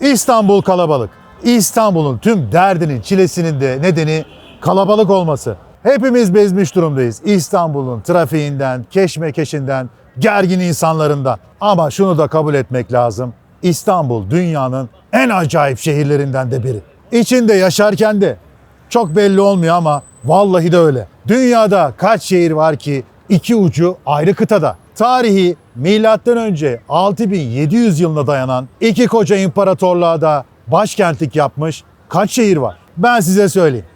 İstanbul kalabalık. İstanbul'un tüm derdinin, çilesinin de nedeni kalabalık olması. Hepimiz bezmiş durumdayız. İstanbul'un trafiğinden, keşmekeşinden, gergin insanlarından. Ama şunu da kabul etmek lazım. İstanbul dünyanın en acayip şehirlerinden de biri. İçinde yaşarken de çok belli olmuyor ama vallahi de öyle. Dünyada kaç şehir var ki iki ucu ayrı kıtada. Tarihi milattan önce 6700 yılına dayanan iki koca imparatorluğa da başkentlik yapmış kaç şehir var? Ben size söyleyeyim.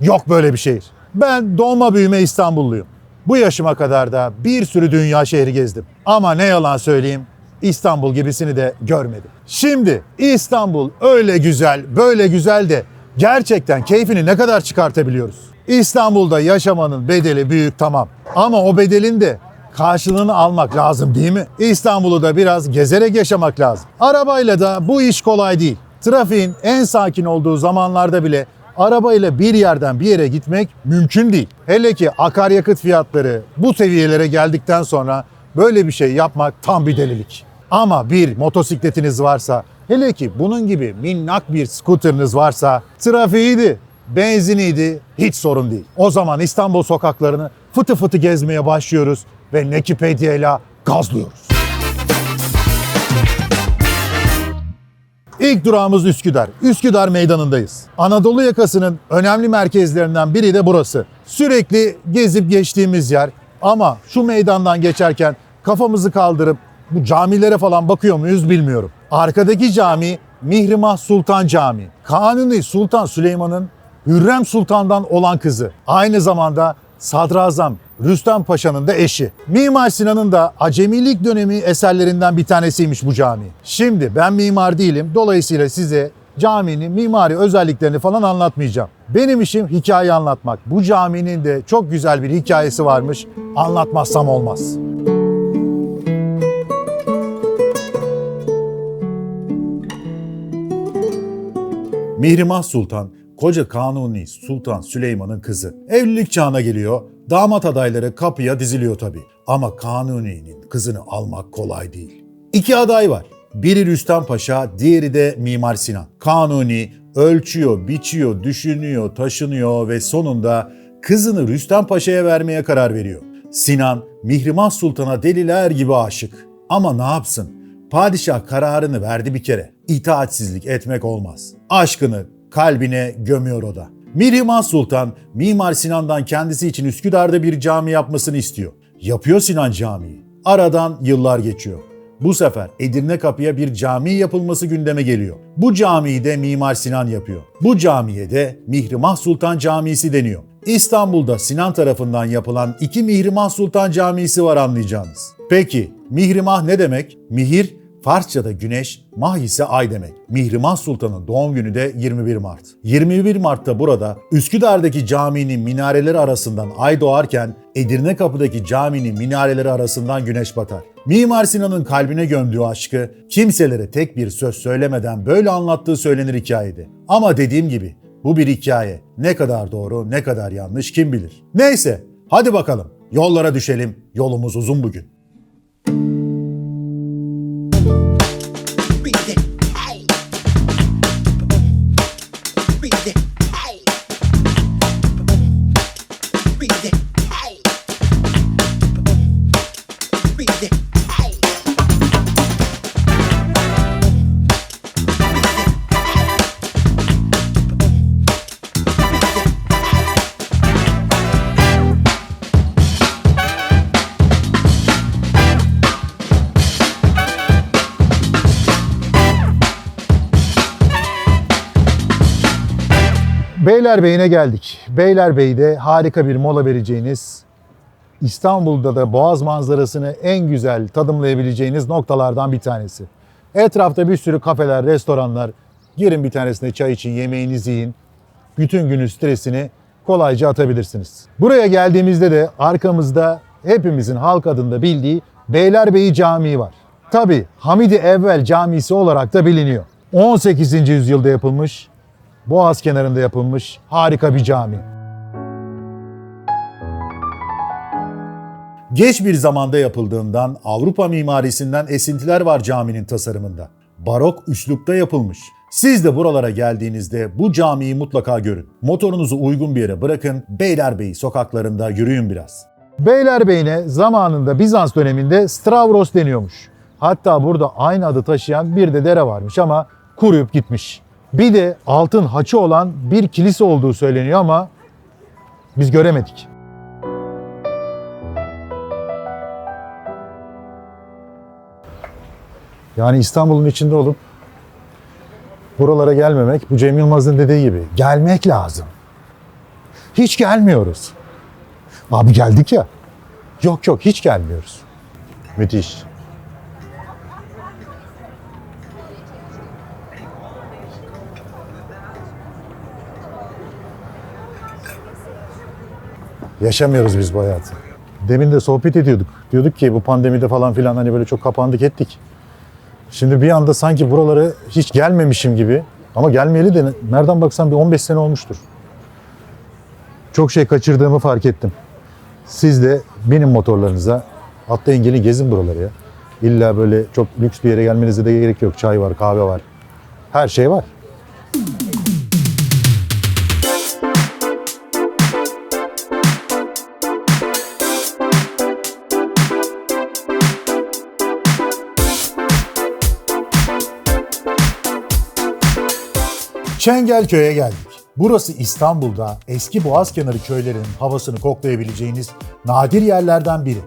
Yok böyle bir şehir. Ben doğma büyüme İstanbulluyum. Bu yaşıma kadar da bir sürü dünya şehri gezdim. Ama ne yalan söyleyeyim İstanbul gibisini de görmedim. Şimdi İstanbul öyle güzel, böyle güzel de gerçekten keyfini ne kadar çıkartabiliyoruz? İstanbul'da yaşamanın bedeli büyük tamam. Ama o bedelin de karşılığını almak lazım değil mi? İstanbul'u da biraz gezerek yaşamak lazım. Arabayla da bu iş kolay değil. Trafiğin en sakin olduğu zamanlarda bile arabayla bir yerden bir yere gitmek mümkün değil. Hele ki akaryakıt fiyatları bu seviyelere geldikten sonra böyle bir şey yapmak tam bir delilik. Ama bir motosikletiniz varsa, hele ki bunun gibi minnak bir scooter'ınız varsa trafiğiydi, benziniydi hiç sorun değil. O zaman İstanbul sokaklarını fıtı fıtı gezmeye başlıyoruz ve Nekipedia ile gazlıyoruz. İlk durağımız Üsküdar. Üsküdar meydanındayız. Anadolu yakasının önemli merkezlerinden biri de burası. Sürekli gezip geçtiğimiz yer ama şu meydandan geçerken kafamızı kaldırıp bu camilere falan bakıyor muyuz bilmiyorum. Arkadaki cami Mihrimah Sultan Camii. Kanuni Sultan Süleyman'ın Hürrem Sultan'dan olan kızı. Aynı zamanda Sadrazam Rüstem Paşa'nın da eşi. Mimar Sinan'ın da acemilik dönemi eserlerinden bir tanesiymiş bu cami. Şimdi ben mimar değilim. Dolayısıyla size caminin mimari özelliklerini falan anlatmayacağım. Benim işim hikaye anlatmak. Bu caminin de çok güzel bir hikayesi varmış. Anlatmazsam olmaz. Mihrimah Sultan, koca Kanuni Sultan Süleyman'ın kızı. Evlilik çağına geliyor, damat adayları kapıya diziliyor tabii. Ama Kanuni'nin kızını almak kolay değil. İki aday var. Biri Rüstem Paşa, diğeri de Mimar Sinan. Kanuni ölçüyor, biçiyor, düşünüyor, taşınıyor ve sonunda kızını Rüstem Paşa'ya vermeye karar veriyor. Sinan, Mihrimah Sultan'a deliler gibi aşık. Ama ne yapsın? Padişah kararını verdi bir kere. İtaatsizlik etmek olmaz. Aşkını kalbine gömüyor o da. Mihrimah Sultan, Mimar Sinan'dan kendisi için Üsküdar'da bir cami yapmasını istiyor. Yapıyor Sinan camiyi. Aradan yıllar geçiyor. Bu sefer Edirne Kapı'ya bir cami yapılması gündeme geliyor. Bu camiyi de Mimar Sinan yapıyor. Bu camiye de Mihrimah Sultan Camisi deniyor. İstanbul'da Sinan tarafından yapılan iki Mihrimah Sultan Camisi var anlayacağınız. Peki Mihrimah ne demek? Mihir Farsça'da güneş, mah ise ay demek. Mihrimah Sultan'ın doğum günü de 21 Mart. 21 Mart'ta burada Üsküdar'daki caminin minareleri arasından ay doğarken Edirne Kapı'daki caminin minareleri arasından güneş batar. Mimar Sinan'ın kalbine gömdüğü aşkı kimselere tek bir söz söylemeden böyle anlattığı söylenir hikayede. Ama dediğim gibi bu bir hikaye. Ne kadar doğru, ne kadar yanlış kim bilir. Neyse, hadi bakalım. Yollara düşelim. Yolumuz uzun bugün. Beylerbeyi'ne geldik. Beylerbeyi'de harika bir mola vereceğiniz, İstanbul'da da Boğaz manzarasını en güzel tadımlayabileceğiniz noktalardan bir tanesi. Etrafta bir sürü kafeler, restoranlar. Girin bir tanesine çay için, yemeğinizi yiyin. Bütün günün stresini kolayca atabilirsiniz. Buraya geldiğimizde de arkamızda hepimizin halk adında bildiği Beylerbeyi Camii var. Tabi Hamidi Evvel Camisi olarak da biliniyor. 18. yüzyılda yapılmış, Boğaz kenarında yapılmış harika bir cami. Geç bir zamanda yapıldığından Avrupa mimarisinden esintiler var caminin tasarımında. barok üslupta yapılmış. Siz de buralara geldiğinizde bu camiyi mutlaka görün. Motorunuzu uygun bir yere bırakın, Beylerbeyi sokaklarında yürüyün biraz. Beylerbeyi'ne zamanında Bizans döneminde Stavros deniyormuş. Hatta burada aynı adı taşıyan bir de dere varmış ama kuruyup gitmiş. Bir de altın haçı olan bir kilise olduğu söyleniyor ama biz göremedik. Yani İstanbul'un içinde olup buralara gelmemek bu Cem Yılmaz'ın dediği gibi gelmek lazım. Hiç gelmiyoruz. Abi geldik ya. Yok yok hiç gelmiyoruz. Müthiş. Yaşamıyoruz biz bu hayatı. Demin de sohbet ediyorduk. Diyorduk ki bu pandemide falan filan hani böyle çok kapandık ettik. Şimdi bir anda sanki buraları hiç gelmemişim gibi ama gelmeyeli de nereden baksan bir 15 sene olmuştur. Çok şey kaçırdığımı fark ettim. Siz de benim motorlarınıza atlayın gelin gezin buraları ya. İlla böyle çok lüks bir yere gelmenize de gerek yok. Çay var, kahve var. Her şey var. Çengelköy'e geldik. Burası İstanbul'da eski Boğazkenarı köylerinin havasını koklayabileceğiniz nadir yerlerden biri.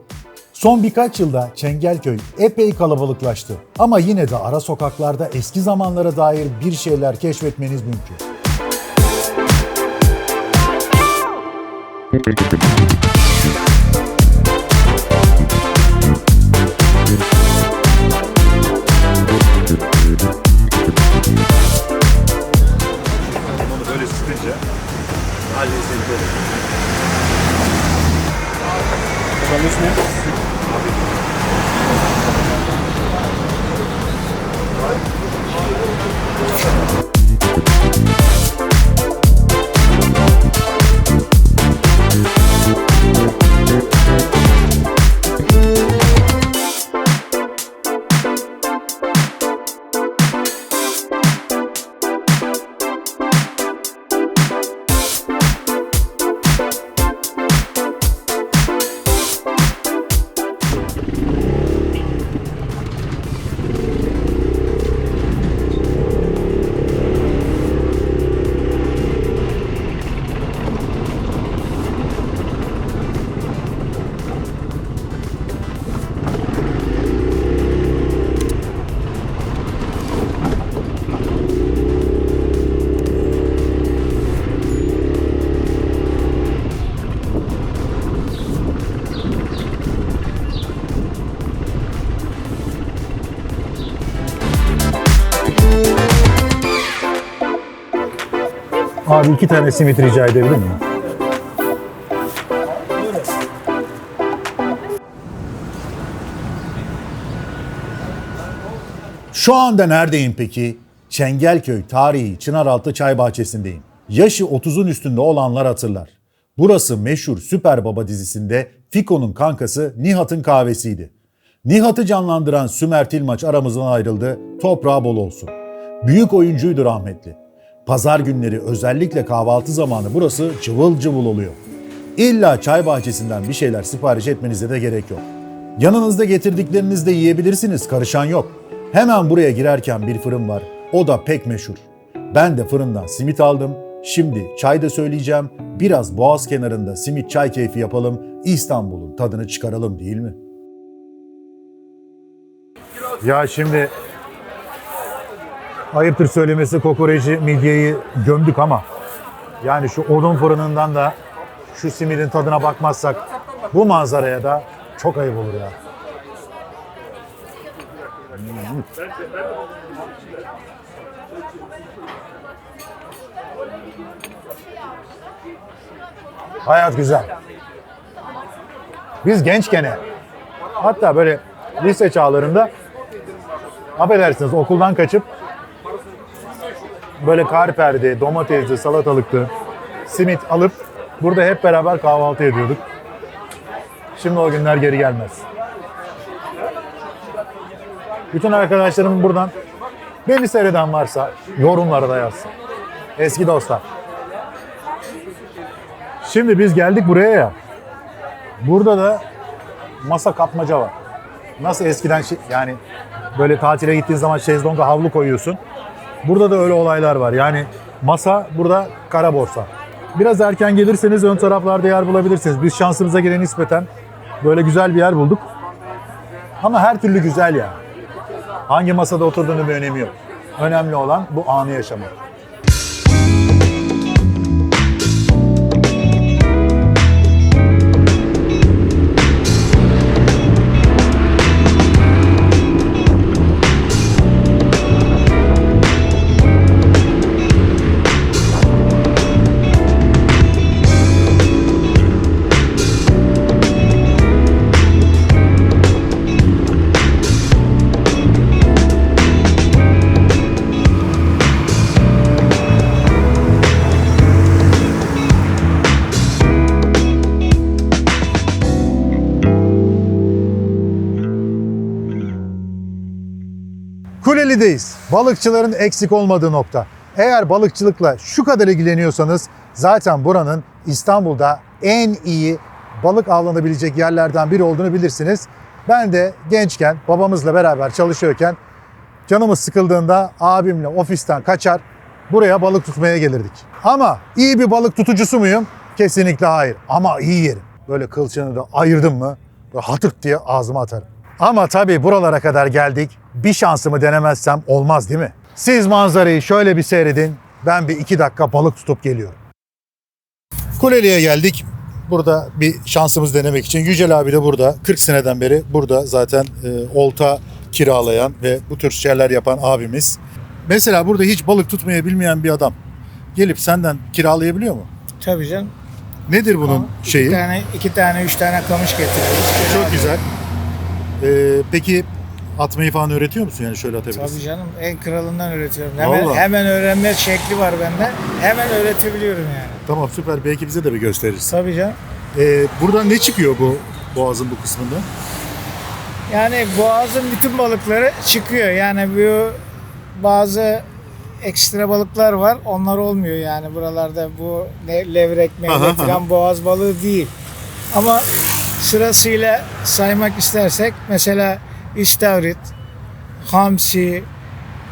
Son birkaç yılda Çengelköy epey kalabalıklaştı. Ama yine de ara sokaklarda eski zamanlara dair bir şeyler keşfetmeniz mümkün. Abi iki tane simit rica edebilir miyim? Şu anda neredeyim peki? Çengelköy tarihi Çınaraltı Çay Bahçesi'ndeyim. Yaşı 30'un üstünde olanlar hatırlar. Burası meşhur Süper Baba dizisinde Fiko'nun kankası Nihat'ın kahvesiydi. Nihat'ı canlandıran Sümer Tilmaç aramızdan ayrıldı, toprağı bol olsun. Büyük oyuncuydu rahmetli. Pazar günleri özellikle kahvaltı zamanı burası cıvıl cıvıl oluyor. İlla çay bahçesinden bir şeyler sipariş etmenize de gerek yok. Yanınızda getirdiklerinizde yiyebilirsiniz, karışan yok. Hemen buraya girerken bir fırın var. O da pek meşhur. Ben de fırından simit aldım. Şimdi çay da söyleyeceğim. Biraz boğaz kenarında simit çay keyfi yapalım. İstanbul'un tadını çıkaralım değil mi? Ya şimdi ayıptır söylemesi kokoreci midyeyi gömdük ama yani şu odun fırınından da şu simidin tadına bakmazsak bu manzaraya da çok ayıp olur ya. Hayat güzel. Biz gençken hatta böyle lise çağlarında affedersiniz okuldan kaçıp böyle karperdi, domatesli, salatalıklı, simit alıp burada hep beraber kahvaltı ediyorduk. Şimdi o günler geri gelmez. Bütün arkadaşlarımın buradan Beni seyreden varsa yorumlara da yazsın. Eski dostlar. Şimdi biz geldik buraya ya. Burada da masa kapmaca var. Nasıl eskiden şey- yani böyle tatile gittiğin zaman şezlonga havlu koyuyorsun. Burada da öyle olaylar var. Yani masa burada kara borsa. Biraz erken gelirseniz ön taraflarda yer bulabilirsiniz. Biz şansımıza gelen nispeten böyle güzel bir yer bulduk. Ama her türlü güzel ya. Hangi masada oturduğunun bir önemi yok. Önemli olan bu anı yaşamak. Kuleli'deyiz. Balıkçıların eksik olmadığı nokta. Eğer balıkçılıkla şu kadar ilgileniyorsanız zaten buranın İstanbul'da en iyi balık avlanabilecek yerlerden biri olduğunu bilirsiniz. Ben de gençken babamızla beraber çalışıyorken canımız sıkıldığında abimle ofisten kaçar buraya balık tutmaya gelirdik. Ama iyi bir balık tutucusu muyum? Kesinlikle hayır. Ama iyi yerim. Böyle kılçığını da ayırdım mı böyle hatırt diye ağzıma atarım. Ama tabii buralara kadar geldik. Bir şansımı denemezsem olmaz değil mi? Siz manzarayı şöyle bir seyredin. Ben bir iki dakika balık tutup geliyorum. Kuleli'ye geldik. Burada bir şansımız denemek için. Yücel abi de burada. 40 seneden beri burada zaten e, olta kiralayan ve bu tür şeyler yapan abimiz. Mesela burada hiç balık tutmayı bilmeyen bir adam gelip senden kiralayabiliyor mu? Tabii canım. Nedir bunun İki şeyi? tane, iki tane, üç tane kamış getiriyoruz. Çok güzel. Ee, peki atmayı falan öğretiyor musun? Yani şöyle atabilirsin. Tabii canım. En kralından öğretiyorum. Hemen, Vallahi. hemen öğrenme şekli var bende. Hemen öğretebiliyorum yani. Tamam süper. Belki bize de bir gösterirsin. Tabii canım. Ee, buradan ne çıkıyor bu boğazın bu kısmında? Yani boğazın bütün balıkları çıkıyor. Yani bu bazı ekstra balıklar var. Onlar olmuyor yani buralarda bu ne, levrek, Aha, mevlek falan boğaz balığı değil. Ama sırasıyla saymak istersek mesela istavrit, hamsi,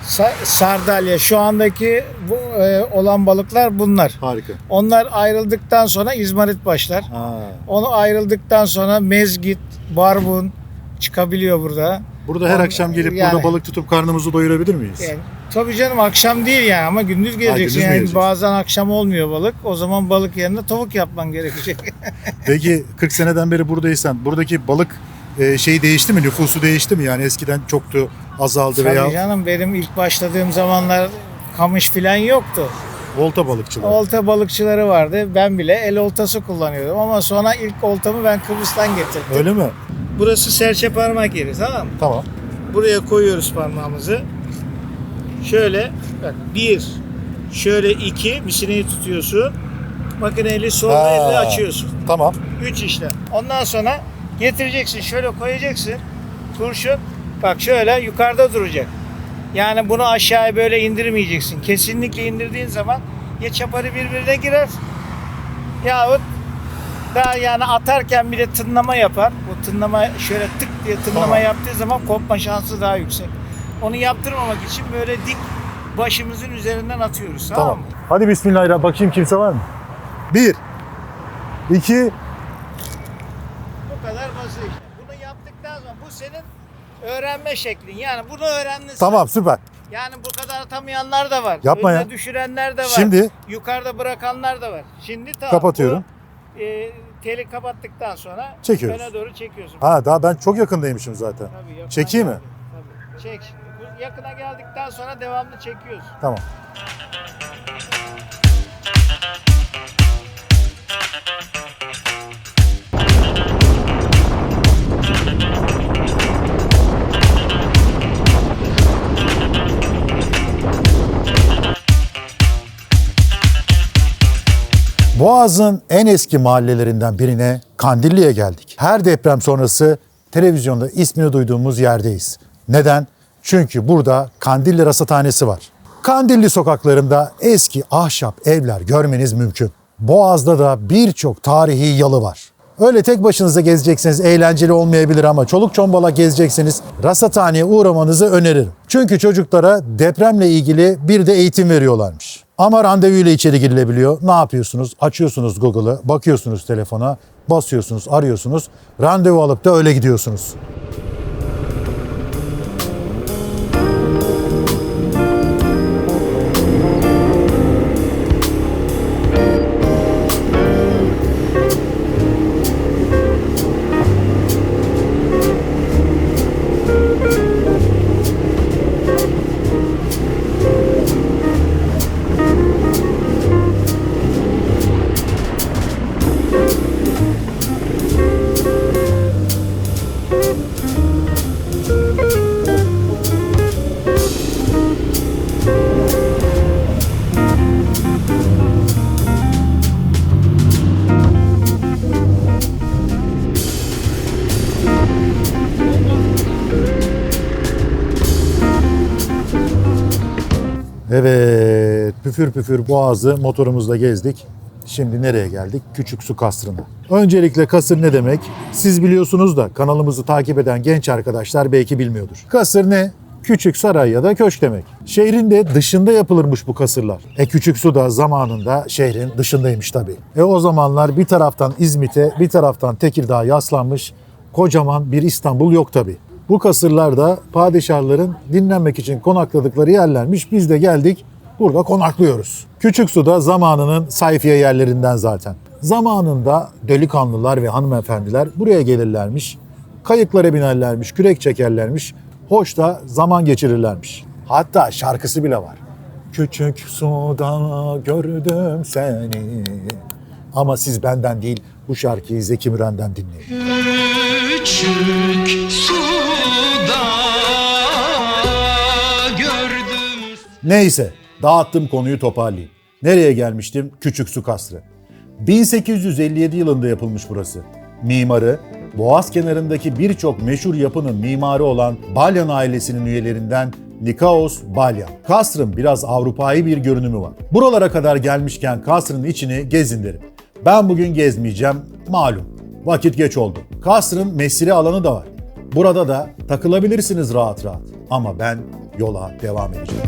sa- sardalya şu andaki bu e, olan balıklar bunlar. Harika. Onlar ayrıldıktan sonra izmarit başlar. Ha. Onu ayrıldıktan sonra mezgit, barbun çıkabiliyor burada. Burada her On- akşam gelip yani- burada balık tutup karnımızı doyurabilir miyiz? Yani, tabii canım akşam değil yani ama gündüz geleceksin. gündüz mü yani geleceksin? bazen akşam olmuyor balık. O zaman balık yerine tavuk yapman gerekecek. Peki 40 seneden beri buradaysan buradaki balık e, şeyi değişti mi? Nüfusu değişti mi? Yani eskiden çoktu, azaldı veya tabii canım benim ilk başladığım zamanlar kamış filan yoktu. volta balıkçılığı. Olta balıkçıları vardı. Ben bile el oltası kullanıyordum ama sonra ilk oltamı ben Kıbrıs'tan getirdim. Öyle mi? Burası serçe parmak yeri tamam mı? Tamam. Buraya koyuyoruz parmağımızı. Şöyle bak bir, şöyle iki misineyi tutuyorsun. Makineyle sol Ha. elle açıyorsun. Tamam. Üç işlem. Ondan sonra getireceksin şöyle koyacaksın. Kurşun bak şöyle yukarıda duracak. Yani bunu aşağıya böyle indirmeyeceksin. Kesinlikle indirdiğin zaman ya çaparı birbirine girer yahut daha yani atarken bile tınlama yapar. Bu tınlama şöyle tık diye tınlama Tamam. yaptığı zaman kopma şansı daha yüksek. Onu yaptırmamak için böyle dik başımızın üzerinden atıyoruz tamam, Tamam. mı? Hadi bismillahirrahmanirrahim. Bakayım kimse var mı? Bir. iki, Bu kadar basit. Bunu yaptıktan sonra bu senin öğrenme şeklin. Yani bunu öğrendin. Tamam süper. Yani bu kadar atamayanlar da var. Yapma Önüne ya. düşürenler de var. Şimdi? Yukarıda bırakanlar da var. Şimdi tamam. Kapatıyorum. Bu, e, teli kapattıktan sonra Çekiyoruz. öne doğru çekiyorsun. Ha daha ben çok yakındaymışım zaten. Tabii, Çekeyim mi? Tabii. Çek yakına geldikten sonra devamlı çekiyorsun. Tamam. Boğaz'ın en eski mahallelerinden birine Kandilli'ye geldik. Her deprem sonrası televizyonda ismini duyduğumuz yerdeyiz. Neden? Çünkü burada Kandilli Rasathanesi var. Kandilli sokaklarında eski ahşap evler görmeniz mümkün. Boğaz'da da birçok tarihi yalı var. Öyle tek başınıza gezecekseniz eğlenceli olmayabilir ama çoluk çombalak gezecekseniz rasathaneye uğramanızı öneririm. Çünkü çocuklara depremle ilgili bir de eğitim veriyorlarmış. Ama randevuyla içeri girilebiliyor. Ne yapıyorsunuz? Açıyorsunuz Google'ı, bakıyorsunuz telefona, basıyorsunuz, arıyorsunuz. Randevu alıp da öyle gidiyorsunuz. Püfür püfür boğazı motorumuzla gezdik. Şimdi nereye geldik? Küçük su kasrına. Öncelikle kasır ne demek? Siz biliyorsunuz da kanalımızı takip eden genç arkadaşlar belki bilmiyordur. Kasır ne? Küçük saray ya da köşk demek. Şehrin de dışında yapılırmış bu kasırlar. E küçük su da zamanında şehrin dışındaymış tabii. E o zamanlar bir taraftan İzmit'e bir taraftan Tekirdağ'a yaslanmış kocaman bir İstanbul yok tabii. Bu kasırlar da padişahların dinlenmek için konakladıkları yerlermiş. Biz de geldik burada konaklıyoruz. Küçük su da zamanının sayfiye yerlerinden zaten. Zamanında delikanlılar ve hanımefendiler buraya gelirlermiş. Kayıklara binerlermiş, kürek çekerlermiş. Hoş da zaman geçirirlermiş. Hatta şarkısı bile var. Küçük suda gördüm seni. Ama siz benden değil bu şarkıyı Zeki Müren'den dinleyin. Küçük suda gördüm Neyse dağıttım konuyu toparlayayım. Nereye gelmiştim? Küçük Su Kasrı. 1857 yılında yapılmış burası. Mimarı, Boğaz kenarındaki birçok meşhur yapının mimarı olan Balyan ailesinin üyelerinden Nikaos Balyan. Kasrın biraz Avrupa'yı bir görünümü var. Buralara kadar gelmişken kasrın içini gezin derim. Ben bugün gezmeyeceğim, malum. Vakit geç oldu. Kasrın mesire alanı da var. Burada da takılabilirsiniz rahat rahat. Ama ben yola devam edeceğim.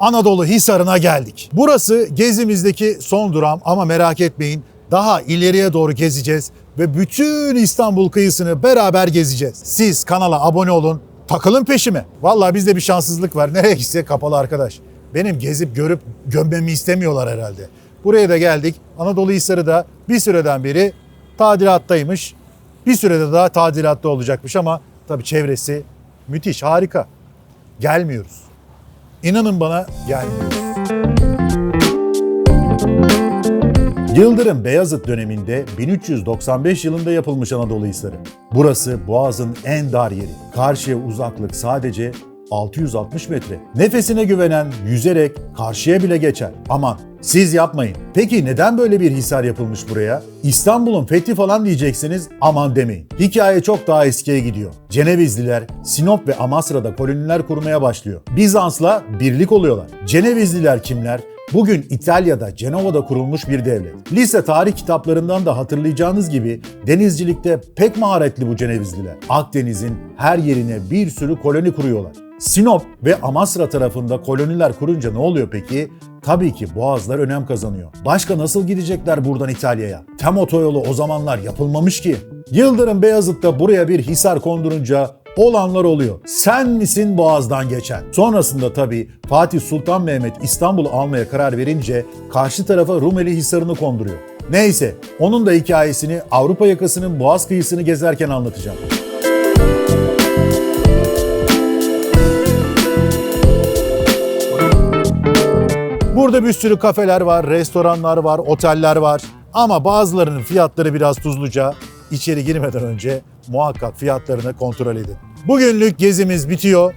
Anadolu Hisarı'na geldik. Burası gezimizdeki son duram ama merak etmeyin. Daha ileriye doğru gezeceğiz ve bütün İstanbul kıyısını beraber gezeceğiz. Siz kanala abone olun, takılın peşime. Vallahi bizde bir şanssızlık var. Nereye gitse kapalı arkadaş. Benim gezip görüp gömmemi istemiyorlar herhalde. Buraya da geldik. Anadolu Hisarı da bir süreden beri tadilattaymış. Bir sürede daha tadilatta olacakmış ama tabii çevresi müthiş, harika. Gelmiyoruz. İnanın bana gelmiyor. Yıldırım Beyazıt döneminde 1395 yılında yapılmış Anadolu Hisarı. Burası Boğaz'ın en dar yeri. Karşıya uzaklık sadece 660 metre. Nefesine güvenen yüzerek karşıya bile geçer. Aman siz yapmayın. Peki neden böyle bir hisar yapılmış buraya? İstanbul'un fethi falan diyeceksiniz aman demeyin. Hikaye çok daha eskiye gidiyor. Cenevizliler Sinop ve Amasra'da koloniler kurmaya başlıyor. Bizans'la birlik oluyorlar. Cenevizliler kimler? Bugün İtalya'da, Cenova'da kurulmuş bir devlet. Lise tarih kitaplarından da hatırlayacağınız gibi denizcilikte pek maharetli bu Cenevizliler. Akdeniz'in her yerine bir sürü koloni kuruyorlar. Sinop ve Amasra tarafında koloniler kurunca ne oluyor peki? Tabii ki boğazlar önem kazanıyor. Başka nasıl gidecekler buradan İtalya'ya? Tem otoyolu o zamanlar yapılmamış ki. Yıldırım Beyazıt'ta buraya bir hisar kondurunca olanlar oluyor. Sen misin Boğaz'dan geçen? Sonrasında tabii Fatih Sultan Mehmet İstanbul'u almaya karar verince karşı tarafa Rumeli Hisarı'nı konduruyor. Neyse onun da hikayesini Avrupa yakasının Boğaz kıyısını gezerken anlatacağım. Burada bir sürü kafeler var, restoranlar var, oteller var. Ama bazılarının fiyatları biraz tuzluca, İçeri girmeden önce muhakkak fiyatlarını kontrol edin. Bugünlük gezimiz bitiyor.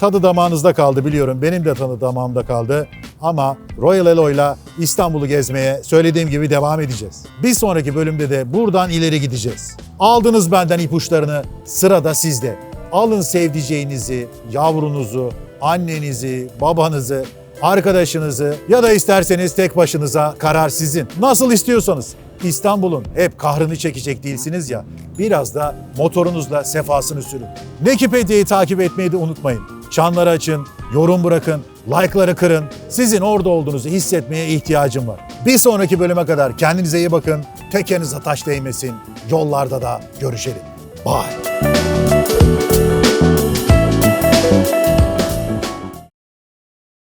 Tadı damağınızda kaldı biliyorum. Benim de tadı damağımda kaldı. Ama Royal Elo'yla İstanbul'u gezmeye söylediğim gibi devam edeceğiz. Bir sonraki bölümde de buradan ileri gideceğiz. Aldınız benden ipuçlarını, sırada sizde. Alın sevdiceğinizi, yavrunuzu, annenizi, babanızı, arkadaşınızı ya da isterseniz tek başınıza karar sizin. Nasıl istiyorsanız. İstanbul'un hep kahrını çekecek değilsiniz ya. Biraz da motorunuzla sefasını sürün. Nekipedia'yı takip etmeyi de unutmayın. Çanları açın, yorum bırakın, like'ları kırın. Sizin orada olduğunuzu hissetmeye ihtiyacım var. Bir sonraki bölüme kadar kendinize iyi bakın. Tekerinize taş değmesin. Yollarda da görüşelim. Bye.